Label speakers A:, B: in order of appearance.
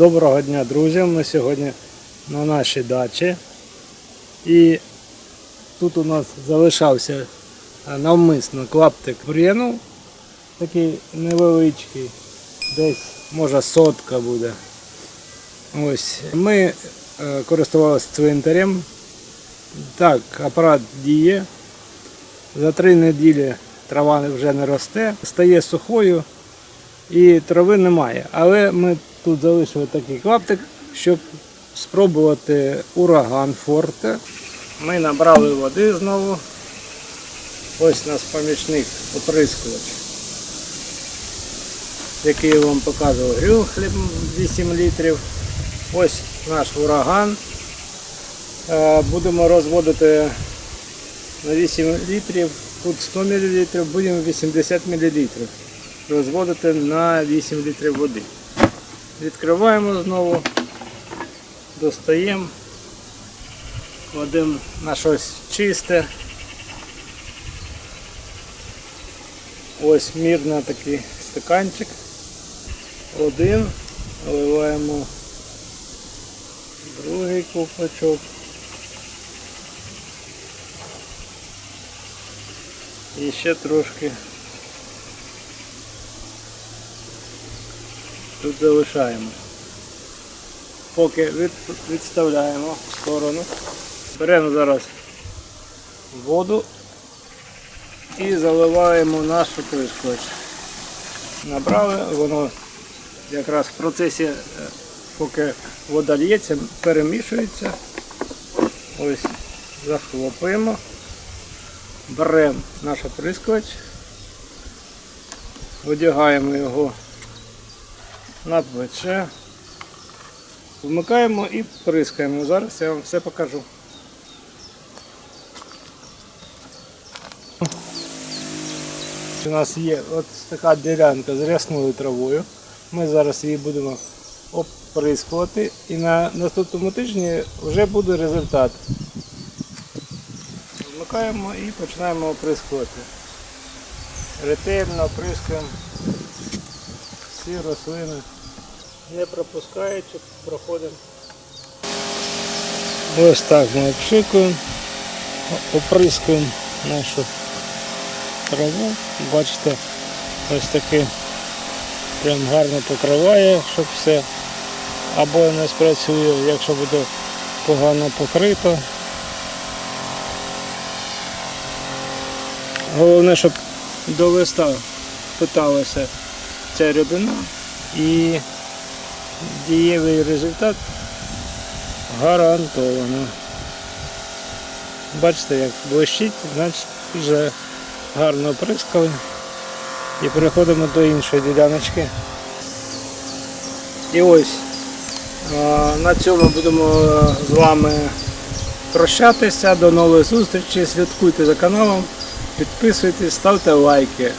A: Доброго дня, друзі! Ми сьогодні на нашій дачі. І тут у нас залишався навмисно клаптик бур'яну, такий невеличкий, десь може сотка буде. Ось. Ми е, користувалися цвинтарем. Так, апарат діє. За три неділі трава вже не росте, стає сухою і трави немає. Але ми тут залишили такий клаптик, щоб спробувати ураган форте. Ми набрали води знову. Ось наш помічник оприскувач, який я вам показував грюхлем 8 літрів. Ось наш ураган. Е, Будемо розводити на 8 літрів, тут 100 мл, будемо 80 мл розводити на 8 літрів води. Відкриваємо знову, достаємо, кладемо на щось чисте. Ось мірно такий стаканчик. Один, наливаємо другий ковпачок. І ще трошки тут залишаємо. Поки від, відставляємо в сторону. Беремо зараз воду і заливаємо наш оприскувач. Набрали, воно якраз в процесі, е, поки вода лється, перемішується. Ось захлопуємо. Беремо наш оприскувач, одягаємо його на плече, вмикаємо і прискаємо. Зараз я вам все покажу. У нас є от така ділянка з рясною травою. Ми зараз її будемо оприскувати і на наступному тижні вже буде результат. Вмикаємо і починаємо оприскувати. Ретельно оприскуємо всі рослини, не пропускаючи, проходимо. Ось так ми обшикуємо, оприскуємо нашу траву. Бачите, ось таки прям гарно покриває, щоб все або не спрацює, якщо буде погано покрито. Головне, щоб до листа питалася ця рідина і дієвий результат гарантовано. Бачите, як блищить, значить вже гарно оприскали. І переходимо до іншої діляночки. І ось на цьому будемо з вами прощатися. До нових зустрічей. Слідкуйте за каналом, підписуйтесь, ставте лайки.